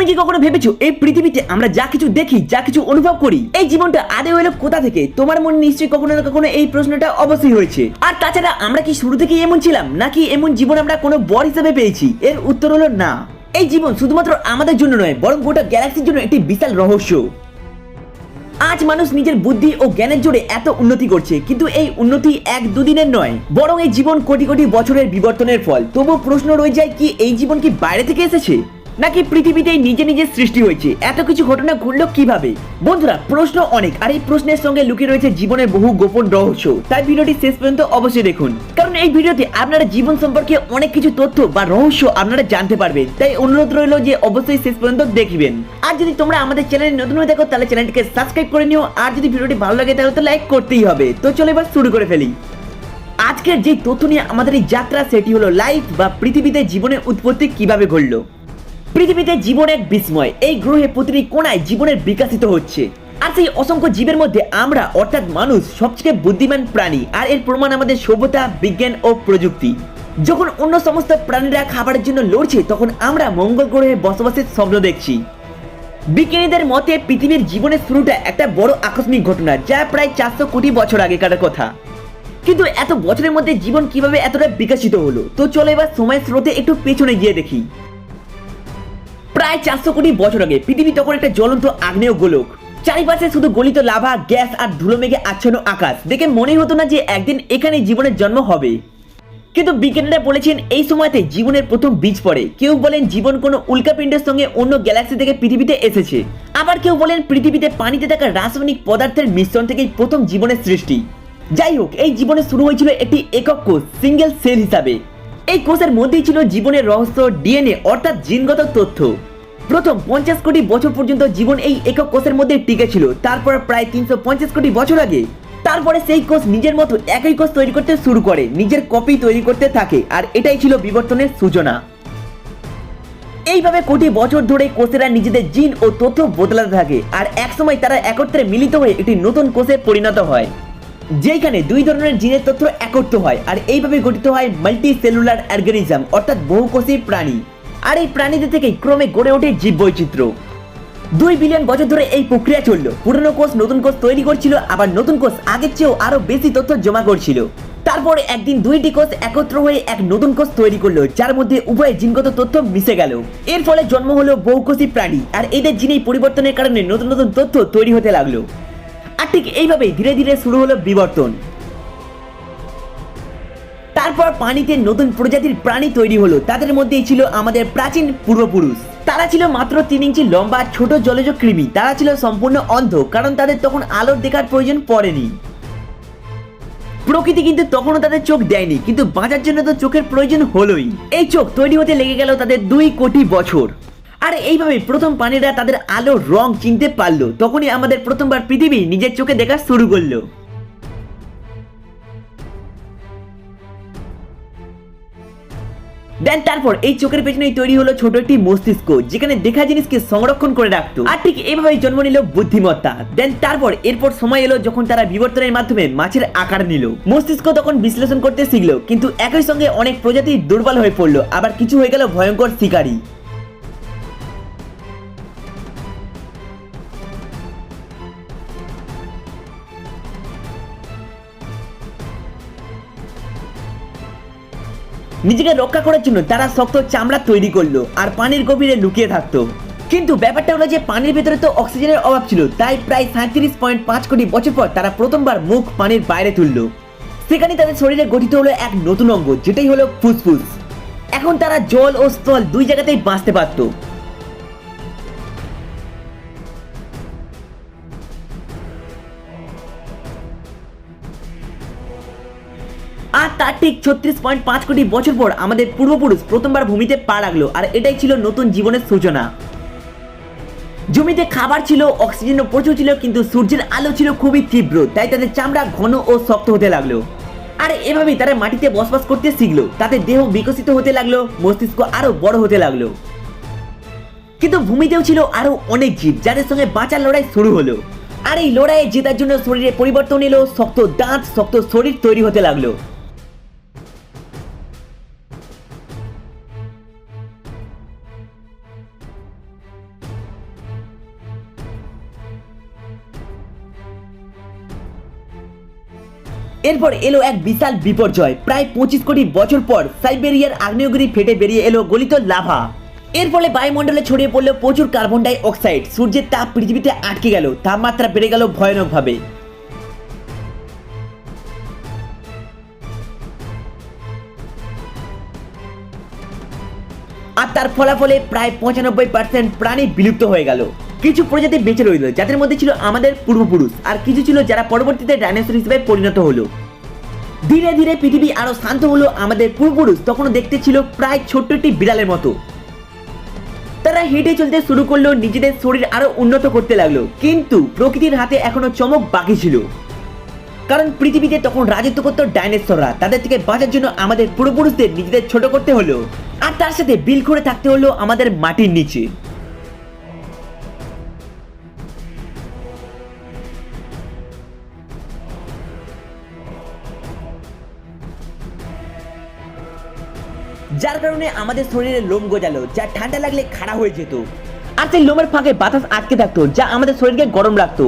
তুমি কি কখনো ভেবেছো এই পৃথিবীতে আমরা যা কিছু দেখি, যা কিছু অনুভব করি, এই জীবনটা আদে হলো কোথা থেকে? তোমার মনে নিশ্চয়ই কখনো না কখনো এই প্রশ্নটা অবশ্যই হয়েছে। আর তাছাড়া আমরা কি শুরু থেকে এমন ছিলাম, নাকি এমন জীবন আমরা কোনো বর হিসেবে পেয়েছি? এর উত্তর হলো না। এই জীবন শুধুমাত্র আমাদের জন্য নয়, বরং গোটা গ্যালাক্সির জন্য একটি বিশাল রহস্য। আজ মানুষ নিজের বুদ্ধি ও জ্ঞানের জোরে এত উন্নতি করছে, কিন্তু এই উন্নতি এক দুদিনের নয়, বরং এই জীবন কোটি কোটি বছরের বিবর্তনের ফল। তবু প্রশ্ন রয়ে যায় কি এই জীবন কি বাইরে থেকে এসেছে? নাকি পৃথিবীতেই নিজে নিজে সৃষ্টি হয়েছে? এত কিছু ঘটনা ঘটলো কীভাবে? বন্ধুরা, প্রশ্ন অনেক, আর এই প্রশ্নের সঙ্গে লুকিয়ে রয়েছে জীবনের বহু গোপন রহস্য। তাই ভিডিওটি শেষ পর্যন্ত অবশ্যই দেখুন। কারণ এই ভিডিওতে আপনারা জীবন সম্পর্কে অনেক কিছু তথ্য বা রহস্য আপনারা জানতে পারবেন। তাই অনুরোধ রইল যে অবশ্যই শেষ পর্যন্ত দেখবেন। আর যদি তোমরা আমাদের চ্যানেলে নতুন হয়ে থাকো, তাহলে চ্যানেলটিকে সাবস্ক্রাইব করে নিও। আর যদি ভিডিওটি ভালো লাগে, তাহলে তো লাইক করতেই হবে। তো চলো এবার শুরু করে ফেলি। আজকের যে তথ্য নিয়ে আমাদের এই যাত্রা, সেটি হলো লাইফ বা পৃথিবীতে জীবনের উৎপত্তি কীভাবে ঘটলো। পৃথিবীতে জীবন এক বিস্ময়। এই গ্রহে প্রতিটি কোনায় জীবনের বিকাশিত হচ্ছে। আর সেই অসংখ্য জীবের মধ্যে আমরা, অর্থাৎ মানুষ, সবচেয়ে বুদ্ধিমান প্রাণী। আর এর প্রমাণ আমাদের সভ্যতা, বিজ্ঞান ও প্রযুক্তি। যখন অন্য সমস্ত প্রাণীরা খাবারের জন্য লড়ছে, তখন আমরা মঙ্গল গ্রহে বসবাসের স্বপ্ন দেখছি। বিজ্ঞানীদের মতে, পৃথিবীর জীবনের শুরুটা একটা বড় আকস্মিক ঘটনা, যা প্রায় চারশো কোটি বছর আগেকার কথা। কিন্তু এত বছরের মধ্যে জীবন কীভাবে এতটা বিকশিত হলো? তো চলো এবার সময়ের স্রোতে একটু পেছনে গিয়ে দেখি। প্রায় চারশো কোটি বছর আগে পৃথিবী তখন একটা জ্বলন্ত আগ্নেয় গোলক। চারিপাশে শুধু গলিত লাভা, গ্যাস আর ধুলো মেঘে আচ্ছন্ন আকাশ। দেখে মনেই হতো না যে একদিন এখানে জীবনের জন্ম হবে। কিন্তু বিজ্ঞানীরা বলেছেন এই সময়তে জীবনের প্রথম বীজ পড়ে। কেউ বলেন জীবন কোনো উল্কাপিণ্ডের সঙ্গে অন্য গ্যালাক্সি থেকে পৃথিবীতে এসেছে। আবার কেউ বলেন পৃথিবীতে পানিতে থাকা রাসায়নিক পদার্থের মিশ্রণ থেকেই প্রথম জীবনের সৃষ্টি। যাই হোক, এই জীবনে শুরু হয়েছিল একটি একক কোষ, সিঙ্গেল সেল হিসাবে। এই কোষের মধ্যেই ছিল জীবনের রহস্য, ডিএনএ, অর্থাৎ জিনগত তথ্য। প্রথম পঞ্চাশ কোটি বছর পর্যন্ত জীবন এই একক কোষের মধ্যে টিকে ছিল। তারপর প্রায় তিনশো পঞ্চাশ কোটি বছর আগে। তারপরে সেই কোষ নিজের মতো একই কোষ তৈরি করতে শুরু করে, নিজের কপি তৈরি করতে থাকে, আর এটাই ছিল বিবর্তনের সূচনা। এইভাবে কোটি বছর ধরে কোষেরা নিজেদের জিন ও তথ্য বদলাতে থাকে, আর একসময় তারা একত্রে মিলিত হয়ে একটি নতুন কোষে পরিণত হয়। যেখানে দুই ধরনের জিনের তথ্য একত্র হয়, আর এইভাবে গঠিত হয় মাল্টি সেলুলার অর্গানিজম অর্থাৎ বহুকোষী প্রাণী। আর এই প্রাণীদের থেকেই ক্রমে গড়ে ওঠে জীববৈচিত্র্য। দুই বিলিয়ন বছর ধরে এই প্রক্রিয়া চলল। পুরনো কোষ নতুন কোষ তৈরি করছিল, আবার নতুন কোষ আগের চেয়েও আরও বেশি তথ্য জমা করছিল। তারপর একদিন দুইটি কোষ একত্র হয়ে এক নতুন কোষ তৈরি করল, যার মধ্যে উভয় জিনগত তথ্য মিশে গেল। এর ফলে জন্ম হলো বহুকোষী প্রাণী, আর এদের জিনেই পরিবর্তনের কারণে নতুন নতুন তথ্য তৈরি হতে লাগল। আর ঠিক এইভাবেই ধীরে ধীরে শুরু হলো বিবর্তন। তারপর পানিতে নতুন প্রজাতির প্রাণী তৈরি হলো। তাদের মধ্যেই ছিল আমাদের প্রাচীন পূর্বপুরুষ। তারা ছিল মাত্র তিন ইঞ্চি লম্বা ছোট জলজ কৃমি। তারা ছিল সম্পূর্ণ অন্ধ, কারণ তাদের তখন আলোর দেখার প্রয়োজন পড়েনি। প্রকৃতি কিন্তু তখনও তাদের চোখ দেয়নি, কিন্তু বাঁচার জন্য তো চোখের প্রয়োজন হলোই। এই চোখ তৈরি হতে লেগে গেল তাদের দুই কোটি বছর। আর এইভাবে প্রথম প্রাণীরা তাদের আলো রং চিনতে পারল। তখনই আমাদের প্রথমবার পৃথিবী নিজের চোখে দেখা শুরু করল। দেন তারপর এই চোখের পেছনেই তৈরি হলো ছোট একটি মস্তিষ্ক, যেখানে দেখা জিনিসকে সংরক্ষণ করে রাখতো। আর ঠিক এভাবেই জন্ম নিল বুদ্ধিমত্তা। দেন তারপর এরপর সময় এলো যখন তারা বিবর্তনের মাধ্যমে মাছের আকার নিল। মস্তিষ্ক তখন বিশ্লেষণ করতে শিখলো, কিন্তু একই সঙ্গে অনেক প্রজাতি দুর্বল হয়ে পড়ল, আবার কিছু হয়ে গেল ভয়ঙ্কর শিকারী। নিজেকে রক্ষা করার জন্য তারা শক্ত চামড়া তৈরি করল আর পানির গভীরে লুকিয়ে থাকতো। কিন্তু ব্যাপারটা হলো যে পানির ভেতরে তো অক্সিজেনের অভাব ছিল, তাই প্রায় সাঁত্রিশ পয়েন্ট পাঁচ কোটি বছর পর তারা প্রথমবার মুখ পানির বাইরে তুললো। সেখানে তাদের শরীরে গঠিত হলো এক নতুন অঙ্গ, যেটাই হলো ফুসফুস। এখন তারা জল ও স্থল দুই জায়গাতেই বাঁচতে পারতো। আর তার ঠিক ছত্রিশ পয়েন্ট পাঁচ কোটি বছর পর আমাদের পূর্বপুরুষ প্রথমবার ভূমিতে পা রাখল, আর এটাই ছিল নতুন জীবনের সূচনা। জমিতে খাবার ছিল, অক্সিজেনও প্রচুর ছিল, কিন্তু সূর্যের আলো ছিল খুবই তীব্র, তাই তাদের চামড়া ঘন ও শক্ত হতে লাগল। আর এভাবেই তারা মাটিতে বসবাস করতে শিখলো তাদের দেহ বিকশিত হতে লাগল, মস্তিষ্ক আরও বড় হতে লাগল। কিন্তু ভূমিতেও ছিল আরও অনেক জীব, যাদের সঙ্গে বাঁচার লড়াই শুরু হলো। আর এই লড়াইয়ে জেতার জন্য শরীরে পরিবর্তন এলো, শক্ত দাঁত, শক্ত শরীর তৈরি হতে লাগল। এরপর এলো এক বিশাল বিপর্যয়। প্রায় পঁচিশ কোটি বছর পর সাইবেরিয়ার আগ্নেয়গিরি ফেটে বেরিয়ে এলো গলিত লাভা। এর ফলে বায়ুমণ্ডলে ছড়িয়ে পড়ল প্রচুর কার্বন ডাই অক্সাইড। সূর্যের তাপ পৃথিবীতে আটকে গেল। তাপমাত্রা বেড়ে গেল ভয়ানকভাবে। আর তার ফলাফলে প্রায় পঁচানব্বই পার্সেন্ট প্রাণী বিলুপ্ত হয়ে গেল। কিছু প্রজাতি বেঁচে রইল, যাদের মধ্যে ছিল আমাদের পূর্বপুরুষ। আর কিছু ছিল যারা পরবর্তীতে ডাইনোসর হিসেবে পরিণত হলো। ধীরে ধীরে পৃথিবী আরও শান্ত হলো আমাদের পূর্বপুরুষ। তখন দেখতে ছিল প্রায় ছোট্ট একটি বিড়ালের মতো। তারা হেঁটে চলতে শুরু করল, নিজেদের শরীর আরও উন্নত করতে লাগল। কিন্তু প্রকৃতির হাতে এখনও চমক বাকি ছিল। কারণ পৃথিবীতে তখন রাজত্ব করতো ডাইনোসররা। তাদের থেকে বাঁচার জন্য আমাদের পূর্বপুরুষদের নিজেদের ছোট করতে হলো। আর তার সাথে বিল করে থাকতে হলো আমাদের মাটির নিচে। যার কারণে আমাদের শরীরে লোম গজালো, যা ঠান্ডা লাগলে খাড়া হয়ে যেত। আর সেই লোমের ফাঁকে বাতাস আটকে থাকতো, যা আমাদের শরীরকে গরম রাখতো।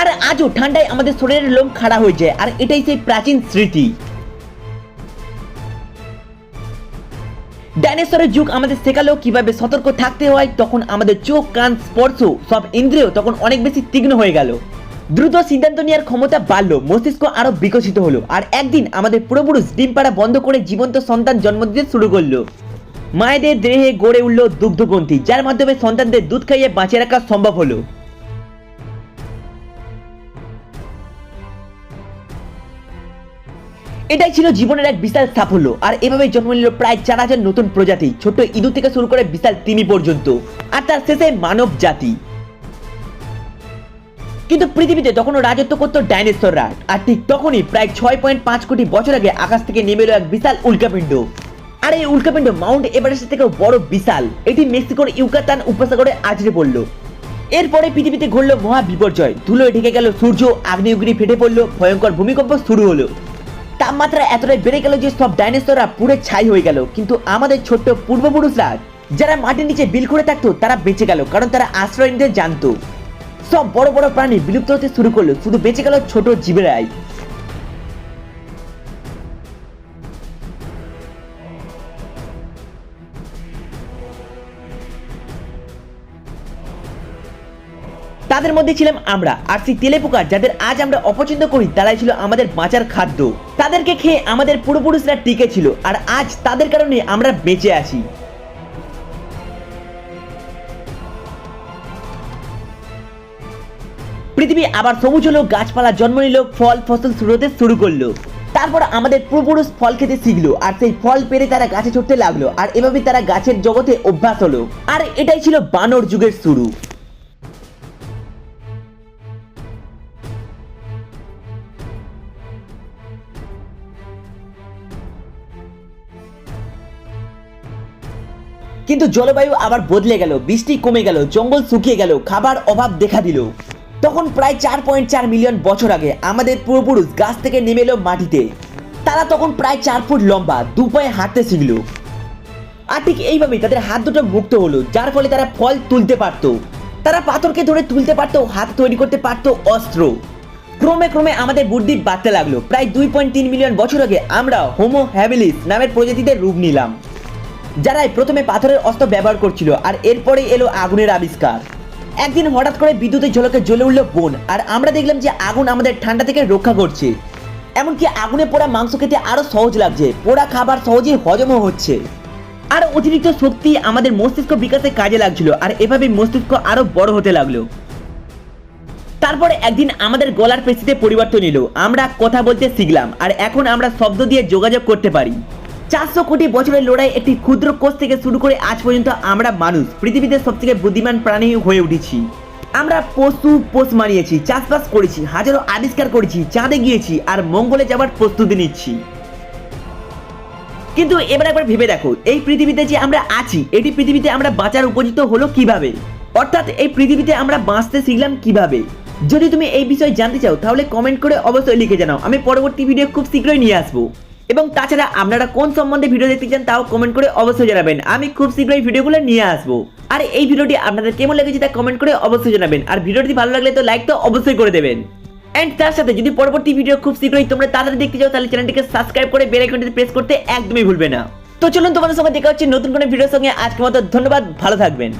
আর আজও ঠান্ডায় আমাদের শরীরের লোম খাড়া হয়ে যায়, আর এটাই সেই প্রাচীন স্মৃতি। ডাইনোসরের যুগ আমাদের শেখালো কীভাবে সতর্ক থাকতে হয়, তখন আমাদের চোখ, কান, স্পর্শ, সব ইন্দ্রিয় তখন অনেক বেশি তীক্ষ্ণ হয়ে গেল। দ্রুত সিদ্ধান্ত নেওয়ার ক্ষমতা বাড়লো, মস্তিষ্ক আরও বিকশিত হলো, আর একদিন আমাদের পূর্বপুরুষ ডিম পাড়া বন্ধ করে জীবন্ত সন্তান জন্ম দিতে শুরু করল। মায়েদের দেহে গড়ে উঠল দুগ্ধগ্রন্থি, যার মাধ্যমে সন্তানদের দুধ খাইয়ে বাঁচিয়ে রাখা সম্ভব হলো। এটাই ছিল জীবনের এক বিশাল সাফল্য, আর এভাবে জন্ম নিল প্রায় চার হাজার নতুন প্রজাতি, ছোট্ট ইঁদুর থেকে শুরু করে বিশাল তিমি পর্যন্ত, আর তার শেষে মানব জাতি কিন্তু পৃথিবীতে তখনও রাজত্ব করতো ডাইনোসররা। আর ঠিক তখনই প্রায় ছয় পয়েন্ট পাঁচ কোটি বছর আগে আকাশ থেকে নেমে এলো এক বিশাল উল্কাপিণ্ড। আর এই উল্কাপিণ্ড মাউন্ট এভারেস্ট থেকেও বড় বিশাল। এটি মেক্সিকোর ইউকাতান উপসাগরে আছড়ে পড়ল। এরপরে পৃথিবীতে ঘটলো মহা বিপর্যয়। ধুলোয় ঢেকে গেল সূর্য, আগ্নেয়গিরি ফেটে পড়ল, ভয়ঙ্কর ভূমিকম্প শুরু হলো। তাপমাত্রা এতটাই বেড়ে গেল যে সব ডাইনোসররা পুরো ছাই হয়ে গেল। কিন্তু আমাদের ছোট্ট পূর্বপুরুষরা, যারা মাটির নিচে বিল করে থাকতো, তারা বেঁচে গেল, কারণ তারা আশ্রয় নিতে জানতো। সব বড় বড় প্রাণী বিলুপ্ত হতে শুরু করল, শুধু বেঁচে গেল ছোট জীবেরাই। তাদের মধ্যে ছিলাম আমরা, আর সেই তেলে পোকা যাদের আজ আমরা অপছন্দ করি, তারাই ছিল আমাদের বাঁচার খাদ্য। তাদেরকে খেয়ে আমাদের পূর্বপুরুষরা টিকে ছিল, আর আজ তাদের কারণে আমরা বেঁচে আছি। পৃথিবী আবার সবুজ হলো গাছপালা জন্ম নিল ফল, ফসল শুরু হতে শুরু করল। তারপর আমাদের পূর্বপুরুষ ফল খেতে শিখলো, আর সেই ফল পেরে তারা গাছে চড়তে লাগল, আর এভাবে তারা গাছের জগতে অভ্যাস হলো। আর এটাই ছিল বানর যুগের শুরু। কিন্তু জলবায়ু আবার বদলে গেল, বৃষ্টি কমে গেল, জঙ্গল শুকিয়ে গেল, খাবার অভাব দেখা দিল। তখন প্রায় চার পয়েন্ট চার মিলিয়ন বছর আগে আমাদের পূর্বপুরুষ গাছ থেকে নেমে এলো মাটিতে। তারা তখন প্রায় চার ফুট লম্বা, দু পায়ে হাঁটতে শিখল। আর ঠিক এইভাবেই তাদের হাত দুটো মুক্ত হলো, যার ফলে তারা ফল তুলতে পারতো। তারা পাথরকে ধরে তুলতে পারতো, হাত তৈরি করতে পারতো অস্ত্র। ক্রমে ক্রমে আমাদের বুদ্ধি বাড়তে লাগল। প্রায় দুই পয়েন্ট তিন মিলিয়ন বছর আগে আমরা হোমো হ্যাবিলিস নামের প্রজাতিতে রূপ নিলাম, যারাই প্রথমে পাথরের অস্ত্র ব্যবহার করছিল, আর এরপরে এলো আগুনের আবিষ্কার। একদিন হঠাৎ করে বিদ্যুতের ঝলকে জ্বলে উঠল বোন, আর আমরা দেখলাম যে আগুন আমাদের ঠান্ডা থেকে রক্ষা করছে। এমনকি আগুনে পোড়া মাংস খেতে আরও সহজ লাগছে, পোড়া খাবার সহজেই হজমও হচ্ছে। আর অতিরিক্ত শক্তি আমাদের মস্তিষ্ক বিকাশে কাজে লাগছিল, আর এভাবে মস্তিষ্ক আরও বড় হতে লাগল। তারপরে একদিন আমাদের গলার পেশিতে পরিবর্তন এলো, আমরা কথা বলতে শিখলাম, আর এখন আমরা শব্দ দিয়ে যোগাযোগ করতে পারি। চারশো কোটি বছরের লড়াই একটি ক্ষুদ্র কোষ থেকে শুরু করে আজ পর্যন্ত আমরা মানুষ, পৃথিবীতে সবথেকে বুদ্ধিমান প্রাণী হয়ে উঠেছি। আমরা পশু, পোষ মানিয়েছি, চাষবাস করেছি, হাজারো আবিষ্কার করেছি, চাঁদে গিয়েছি, আর মঙ্গলে যাবার প্রস্তুতি নিচ্ছি। কিন্তু এবার একবার ভেবে দেখো, এই পৃথিবীতে যে আমরা আছি, এটি পৃথিবীতে আমরা বাঁচার উপযুক্ত হলো কীভাবে? অর্থাৎ এই পৃথিবীতে আমরা বাঁচতে শিখলাম কীভাবে? যদি তুমি এই বিষয়ে জানতে চাও, তাহলে কমেন্ট করে অবশ্যই লিখে জানাও। আমি পরবর্তী ভিডিও খুব শীঘ্রই নিয়ে আসব। এবং তাছাড়া আপনারা কোন সম্বন্ধে ভিডিও দেখতে চান তাও কমেন্ট করে অবশ্যই জানাবেন। আমি খুব শীঘ্রই ভিডিওগুলো নিয়ে আসব। আর এই ভিডিওটি আপনাদের কেমন লেগেছে তা কমেন্ট করে অবশ্যই জানাবেন। আর ভিডিওটি ভালো লাগলে তো লাইক তো অবশ্যই করে দেবেন। অ্যান্ড তার সাথে যদি পরবর্তী ভিডিও খুব শীঘ্রই তোমরা তাড়াতাড়ি দেখতে চাও, তাহলে চ্যানেলটিকে সাবস্ক্রাইব করে বেল আইকনটিতে প্রেস করতে একদমই ভুলবে না। তো চলুন তোমাদের সঙ্গে দেখা হচ্ছে নতুন কোনো ভিডিওর সঙ্গে। আজকের মতো ধন্যবাদ, ভালো থাকবেন।